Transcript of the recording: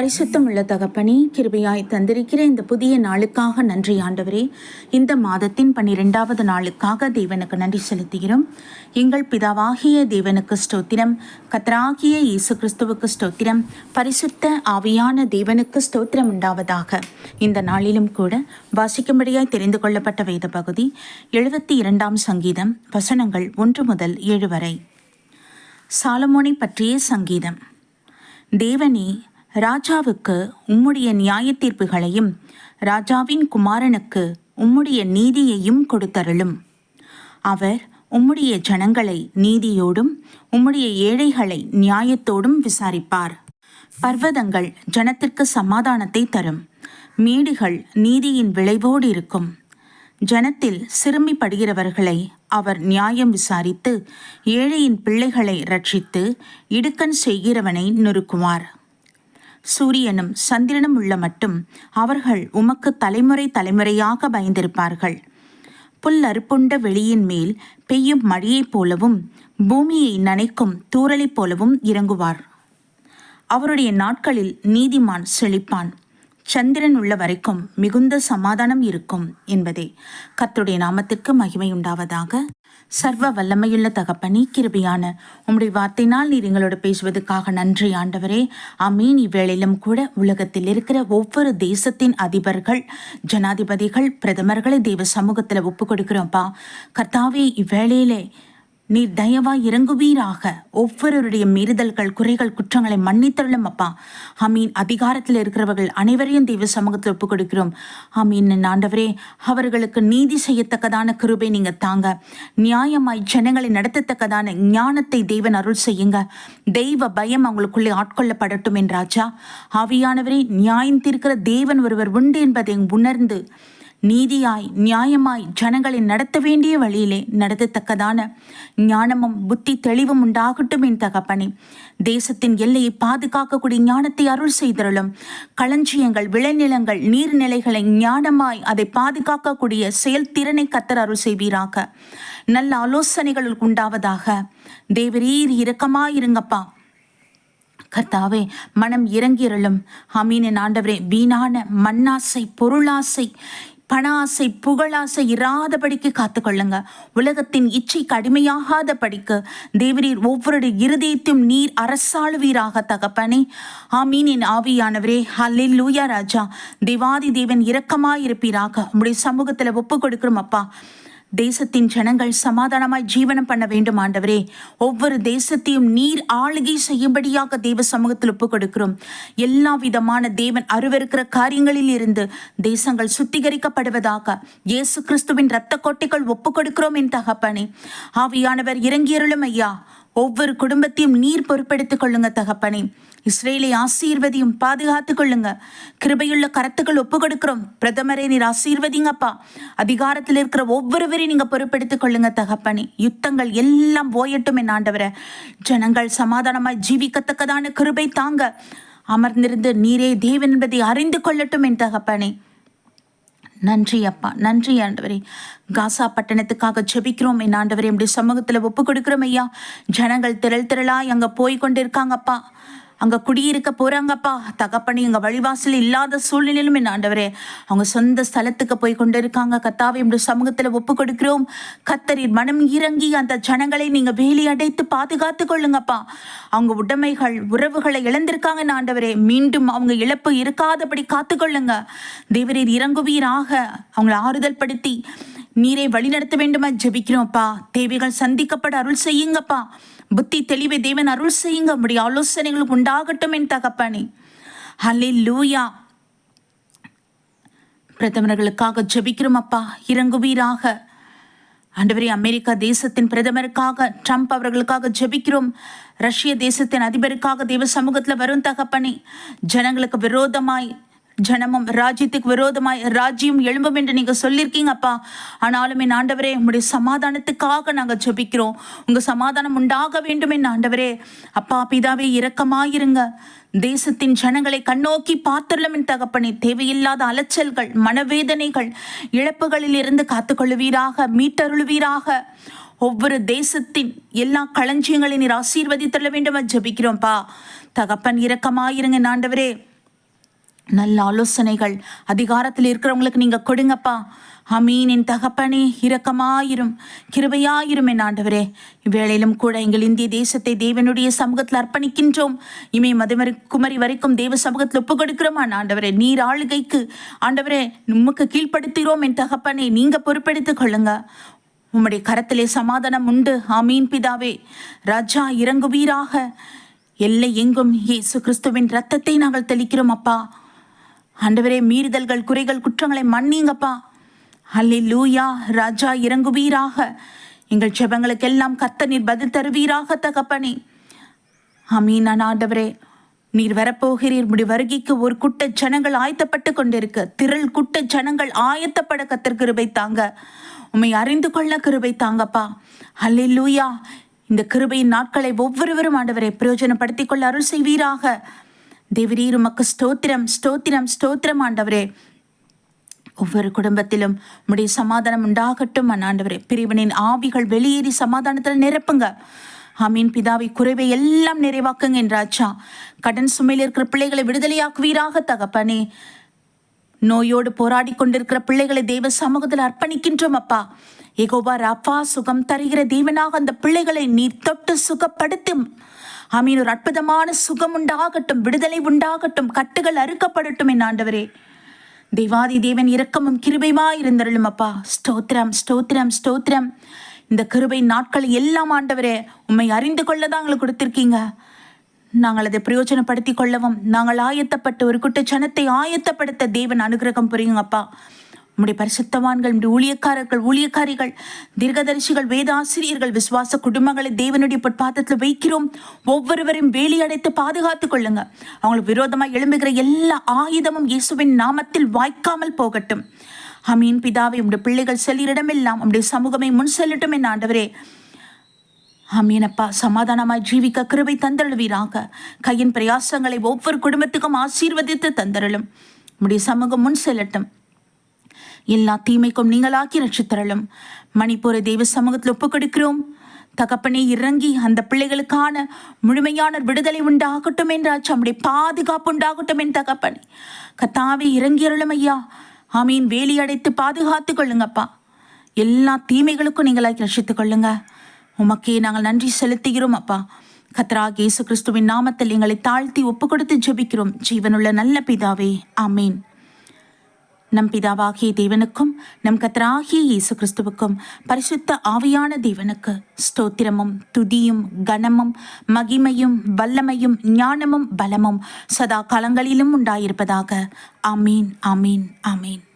பரிசுத்தம் உள்ள தகப்பனே கிருபையாய் தந்திருக்கிற இந்த புதிய நாளுக்காக நன்றி ஆண்டவரே. இந்த மாதத்தின் பன்னிரெண்டாவது நாளுக்காக தேவனுக்கு நன்றி செலுத்துகிறோம். எங்கள் பிதாவாகிய தேவனுக்கு ஸ்தோத்திரம். கத்தராகிய இயேசு கிறிஸ்துவுக்கு ஸ்தோத்திரம். பரிசுத்த ஆவியான தேவனுக்கு ஸ்தோத்திரம் உண்டாவதாக. இந்த நாளிலும் கூட வாசிக்கும்படியாய் தெரிந்து கொள்ளப்பட்ட வேத பகுதி எழுபத்தி இரண்டாம் சங்கீதம் வசனங்கள் ஒன்று முதல் ஏழு வரை. சாலமோனை பற்றிய சங்கீதம். தேவனே ராஜாவுக்கு உம்முடைய நியாய தீர்ப்புகளையும் ராஜாவின் குமாரனுக்கு உம்முடைய நீதியையும் கொடுத்தருளும். அவர் உம்முடைய ஜனங்களை நீதியோடும் உம்முடைய ஏழைகளை நியாயத்தோடும் விசாரிப்பார். பர்வதங்கள் ஜனத்திற்கு சமாதானத்தை தரும். மேடுகள் நீதியின் விளைவோடு இருக்கும். ஜனத்தில் சிறுமிப்படுகிறவர்களை அவர் நியாயம் விசாரித்து ஏழையின் பிள்ளைகளை ரட்சித்து இடுக்கண் செய்கிறவனை நொறுக்குவார். சூரியனும் சந்திரனும் உள்ள மட்டும் அவர்கள் உமக்கு தலைமுறை தலைமுறையாக பயந்திருப்பார்கள். புல் அறுப்புண்ட வெளியின் மேல் பெய்யும் மழையைப் போலவும் பூமியை நனைக்கும் தூறலைப் போலவும் இறங்குவார். அவருடைய நாட்களில் நீதிமான் செழிப்பான். சந்திரன் உள்ள வரைக்கும் மிகுந்த சமாதானம் இருக்கும் என்பதே. கத்துடைய நாமத்திற்கு மகிமை உண்டாவதாக. சர்வ வல்லமையுள்ள தகப்பனி கிருபியான உம்முடைய வார்த்தையினால் நீர் எங்களோடு பேசுவதற்காக நன்றி ஆண்டவரே. அமீன் இவ்வேளையிலும் கூட உலகத்தில் இருக்கிற ஒவ்வொரு தேசத்தின் அதிபர்கள் ஜனாதிபதிகள் பிரதமர்களை தெய்வ சமூகத்தில் ஒப்பு கொடுக்கிறோம்ப்பா கர்த்தாவே இவ்வேளையிலே நீர் தயவாய் இறங்குவீராக. ஒவ்வொருவருடைய மீறுதல்கள் குறைகள் குற்றங்களை மன்னித்தருளும் அப்பா. அமீன் அதிகாரத்தில் இருக்கிறவர்கள் அனைவரையும் தெய்வ சமூகத்தில் ஒப்புக் கொடுக்கிறோம் அமீன் ஆண்டவரே அவர்களுக்கு நீதி செய்யத்தக்கதான கிருபை நீங்க தாங்க. நியாயமாய் ஜனங்களை நடத்தத்தக்கதான ஞானத்தை தெய்வன் அருள் செய்யுங்க. தெய்வ பயம் அவங்களுக்குள்ளே ஆட்கொள்ளப்படட்டும் என்றாச்சா ஆவியானவரே நியாயம் தீர்க்கிற தேவன் ஒருவர் உண்டு என்பதை உணர்ந்து நீதியாய் நியாயமாய் ஜனங்களை நடத்த வேண்டிய வழியிலே நடத்தத்தக்கதான ஞானமும் புத்தி தெளிவும் உண்டாகட்டும் என் தகப்பனே. தேசத்தின் எல்லையை பாதுகாக்கக்கூடிய ஞானத்தை அருள் செய்தருளும். களஞ்சியங்கள் விளைநிலங்கள் நீர்நிலைகளை ஞானமாய் அதை பாதுகாக்கக்கூடிய செயல்திறனை கத்தர் அருள் செய்வீராக. நல்ல ஆலோசனைகள் உண்டாவதாக. தேவரீர் இரக்கமாயிருங்கப்பா. கர்த்தாவே மனம் இறங்கிரலும் அமீனின் ஆண்டவரே வீணான மண்ணாசை பொருளாசை பண ஆசை புகழாசை இராதபடிக்கு காத்துக்கொள்ளுங்க. உலகத்தின் இச்சை கடுமையாகாத படிக்கு தேவரீர் ஒவ்வொரு இருதயத்தையும் நீர் அரசாளுவீராக தகப்பனே. ஆமீனின் ஆவியானவரே ஹல்லே லூயா ராஜா. தேவாதி தேவன் இரக்கமாயிருப்பீராக. உங்களுடைய சமூகத்தில் ஒப்பு கொடுக்கிறோம் அப்பா. தேசத்தின் ஜனங்கள் சமாதானமாய் ஜீவனம் பண்ண வேண்டும் ஆண்டவரே. ஒவ்வொரு தேசத்தையும் நீர் ஆளுகை செய்யும்படியாக தேவ சமூகத்தில் ஒப்புக் கொடுக்கிறோம். எல்லா விதமான தேவன் அருவருக்கிற காரியங்களில் இருந்து தேசங்கள் சுத்திகரிக்கப்படுவதாக இயேசு கிறிஸ்துவின் இரத்த கோட்டைகள் ஒப்புக் கொடுக்கிறோம் என் தகப்பனே. ஆவியானவர் இறங்கியருளும் ஐயா. ஒவ்வொரு குடும்பத்தையும் நீர் பொறுப்பெடுத்துக் கொள்ளுங்க தகப்பனே. இஸ்ரேலை ஆசீர்வதியும் பாதுகாத்துக் கொள்ளுங்க. கிருபையுள்ள கருத்துக்கள் ஒப்பு கொடுக்கிறோம் பிரதமரை நீர் ஆசீர்வதிங்கப்பா. அதிகாரத்தில் இருக்கிற ஒவ்வொருவரையும் நீங்க பொறுப்பெடுத்துக் கொள்ளுங்க தகப்பனே. யுத்தங்கள் எல்லாம் போயட்டும் என் ஆண்டவரை. ஜனங்கள் சமாதானமாய் ஜீவிக்கத்தக்கதான கிருபை தாங்க. அமர்ந்திருந்து நீரே தேவன் என்பதை அறிந்து கொள்ளட்டும் என் தகப்பனே. நன்றி அப்பா நன்றி ஆண்டவரே. காசா பட்டணத்துக்காக ஜெபிக்கிறோம் என் ஆண்டவரே. இப்படி சமூகத்தில் ஒப்பு கொடுக்குறோம் ஐயா. ஜனங்கள் திரள் திரளாக அங்கே போய் கொண்டு இருக்காங்கப்பா அங்கே குடியிருக்க போகிறாங்கப்பா தகப்பனி எங்கள் வழிவாசல் இல்லாத சூழ்நிலையிலும் என் ஆண்டவரே. அவங்க சொந்த ஸ்தலத்துக்கு போய் கொண்டு இருக்காங்க கத்தாவை இப்படி சமூகத்தில் ஒப்பு கொடுக்கிறோம். கத்தரின் மனம் இறங்கி அந்த ஜனங்களை நீங்கள் வேலி அடைத்து பாதுகாத்து கொள்ளுங்கப்பா. அவங்க உடைமைகள் உறவுகளை இழந்திருக்காங்க என் ஆண்டவரே. மீண்டும் அவங்க இழப்பு இருக்காதபடி காத்துக்கொள்ளுங்க தேவரீர் இறங்குவீராக. அவங்களை ஆறுதல் படுத்தி நீரை வழிநடத்த வேண்டுமா? ஜெபிக்கிறோம்ப்பா தேவைகள் சந்திக்கப்பட அருள் செய்யுங்கப்பா. புத்தி தெளிவை தேவன் அருள் செய்யுங்க. உடைய ஆலோசனைகளுக்கு உண்டாகட்டும் என் தகப்பானே. ஹலே லூயா பிரதமர்களுக்காக ஜெபிக்கிறோம் அப்பா. இறங்குவீராக. ஆண்டவரே அமெரிக்கா தேசத்தின் பிரதமருக்காக ட்ரம்ப் அவர்களுக்காக ஜெபிக்கிறோம். ரஷ்ய தேசத்தின் அதிபருக்காக தேவ சமூகத்தில் வரும் தகப்பனே. ஜனங்களுக்கு விரோதமாய் ஜனமும் ராஜ்யத்துக்கு விரோதமாய் ராஜ்யம் எழும்பும் என்று நீங்க சொல்லியிருக்கீங்கப்பா ஆனாலும் என் ஆண்டவரே உங்களுடைய சமாதானத்துக்காக நாங்க ஜெபிக்கிறோம். உங்க சமாதானம் உண்டாக வேண்டும் என் ஆண்டவரே. அப்பா பிதாவே இரக்கமாயிருங்க. தேசத்தின் ஜனங்களை கண்ணோக்கி பார்த்தரலும் என் தகப்பனே. தேவையில்லாத அலைச்சல்கள் மனவேதனைகள் இழப்புகளில் இருந்து காத்துக்கொள்ளுவீராக மீட்டருளுவீராக. ஒவ்வொரு தேசத்தின் எல்லா களஞ்சியங்களையும் நீர் ஆசீர்வதித்தள்ள வேண்டும் ஜெபிக்கிறோம்ப்பா தகப்பன் இரக்கமாயிருங்க நாண்டவரே ஆண்டவரே. நல்ல ஆலோசனைகள். அதிகாரத்தில் இருக்கிறவங்களுக்கு நீங்க கொடுங்கப்பா. அமீன் என் தகப்பனே இரக்கமாயிரும் கிருபையாயிரும் என் ஆண்டவரே. இவ்வேளையிலும் கூட எங்கள் இந்திய தேசத்தை தேவனுடைய சமூகத்தில் அர்ப்பணிக்கின்றோம். இமை மதுமரி குமரி வரைக்கும் தேவ சமூகத்தில் ஒப்பு கொடுக்கிறோம். ஆண்டவரே நீர் ஆளுகைக்கு ஆண்டவரே உமக்கு கீழ்ப்படுத்துகிறோம் என் தகப்பனே. நீங்க பொறுப்பெடுத்துக் கொள்ளுங்க. உம்முடைய கரத்திலே சமாதானம் உண்டு. அமீன் பிதாவே. ராஜா இறங்குவீராக. எல்லை எங்கும் இயேசு கிறிஸ்துவின் ரத்தத்தை நாங்கள் தெளிக்கிறோம் அப்பா. ஆண்டவரே மீறுதல்கள் குறைகள் குற்றங்களை மன்னிங்கப்பா. அல்லி லூயா ராஜா இறங்குவீராக. எங்கள் செபங்களுக்கெல்லாம் கத்த நீர் பதில் தருவீராக தகப்பனே. அமீன் ஆண்டவரே நீர் வரப்போகிறீர். முடி வருகைக்கு ஒரு குட்ட ஜனங்கள் ஆயத்தப்பட்டு கொண்டிருக்க. திரள் குட்ட ஜனங்கள் ஆயத்தப்பட கத்தர் கிருபை தாங்க. உண்மை அறிந்து கொள்ள கிருபை தாங்கப்பா. அல்லே லூயா இந்த கிருபையின் நாட்களை ஒவ்வொருவரும் ஆண்டவரை பிரயோஜனப்படுத்திக் கொள்ள அருள் செய்வீராக. தேவரீர் உமக்கு ஸ்தோத்திரம் ஸ்தோத்திரம் ஸ்தோத்திரம் ஆண்டவரே. ஒவ்வொரு குடும்பத்திலும் உடைய சமாதானம் உண்டாகட்டும் ஆண்டவரே. பிரிவனின் ஆவிகள் வெளியேறி சமாதானத்தில் நிரப்புங்க. ஆமீன். பிதாவை குறைவை எல்லாம் நிறைவாக்குங்க என்றாச்சா கடன் சுமையில் இருக்கிற பிள்ளைகளை விடுதலையாக்குவீராக தகப்பனே. நோயோடு போராடி கொண்டிருக்கிற பிள்ளைகளை தெய்வ சமூகத்தில் அர்ப்பணிக்கின்றோம் அப்பா. எகோபா ரப்பா சுகம் தருகிற தேவனாக அந்த பிள்ளைகளை நீர் தொட்டு சுகப்படுத்தும். ஆமீன். ஒரு அற்புதமான சுகம் உண்டாகட்டும் விடுதலை உண்டாகட்டும் கட்டுகள் அறுக்கப்படட்டும் என் ஆண்டவரே. தேவாதி தேவன் இரக்கமும் கிருபையுமா இருந்தருளும் அப்பா. ஸ்தோத்திரம் ஸ்தோத்திரம் ஸ்தோத்திரம். இந்த கிருபை நாட்கள் எல்லாம் ஆண்டவரே உண்மை அறிந்து கொள்ளதான் எங்களுக்கு கொடுத்துருக்கீங்க. நாங்கள் அதை பிரயோஜனப்படுத்திக் கொள்ளவும் நாங்கள் ஆயத்தப்பட்டு ஒரு குட்ட ஜனத்தை ஆயத்தப்படுத்த தேவன் அனுகிரகம் புரியுங்கப்பா. நம்முடைய பரிசுத்தவான்கள் நம்முடைய ஊழியக்காரர்கள் ஊழியக்காரிகள் தீர்க்கதரிசிகள் வேதாசிரியர்கள் விசுவாச குடும்பங்களை தேவனுடைய பொற்பாதத்தில் வைக்கிறோம். ஒவ்வொருவரையும் வேலியடைத்து பாதுகாத்துக் கொள்ளுங்க. அவங்களுக்கு விரோதமாக எழும்புகிற எல்லா ஆயுதமும் இயேசுவின் நாமத்தில் வாய்க்காமல் போகட்டும். அமீன் பிதாவை உடைய பிள்ளைகள் செல்லிடமெல்லாம் உடைய சமூகமே முன் செல்லட்டும் என் ஆண்டவரே. அமீனப்பா சமாதானமாய் ஜீவிக்க கிருபை தந்தருள்வீராக. கையின் பிரயாசங்களை ஒவ்வொரு குடும்பத்துக்கும் ஆசீர்வதித்து தந்தருளும். உடைய சமூகம் முன் செல்லட்டும். எல்லா தீமைக்கும் நீங்களாக்கி ரட்சித்தரலும். மணிப்பூரை தெய்வ சமூகத்தில் ஒப்புக் கொடுக்கிறோம் தகப்பனே இறங்கி அந்த பிள்ளைகளுக்கான முழுமையான விடுதலை உண்டாகட்டும் என்றாச்சு நம்முடைய பாதுகாப்பு உண்டாகட்டும் என் தகப்பனே. கத்தாவே இறங்கி அருளும் ஐயா. ஆமீன். வேலி அடைத்து பாதுகாத்து கொள்ளுங்கப்பா. எல்லா தீமைகளுக்கும் நீங்களாக்கி ரசித்துக் கொள்ளுங்க. உமக்கே நாங்கள் நன்றி செலுத்துகிறோம் அப்பா. கத்ரா இயேசு கிறிஸ்துவின் நாமத்தில் எங்களை தாழ்த்தி ஒப்பு கொடுத்து ஜெபிக்கிறோம். ஜீவனுள்ள நல்ல பிதாவே. ஆமீன். நம் பிதாவாகிய தேவனுக்கும் நம் கத்தராகிய இயேசு கிறிஸ்துவுக்கும் பரிசுத்த ஆவியான தேவனுக்கு ஸ்தோத்திரமும் துதியும் கனமும் மகிமையும் வல்லமையும் ஞானமும் பலமும் சதா காலங்களிலும் உண்டாயிருப்பதாக. அமீன் அமீன் அமீன்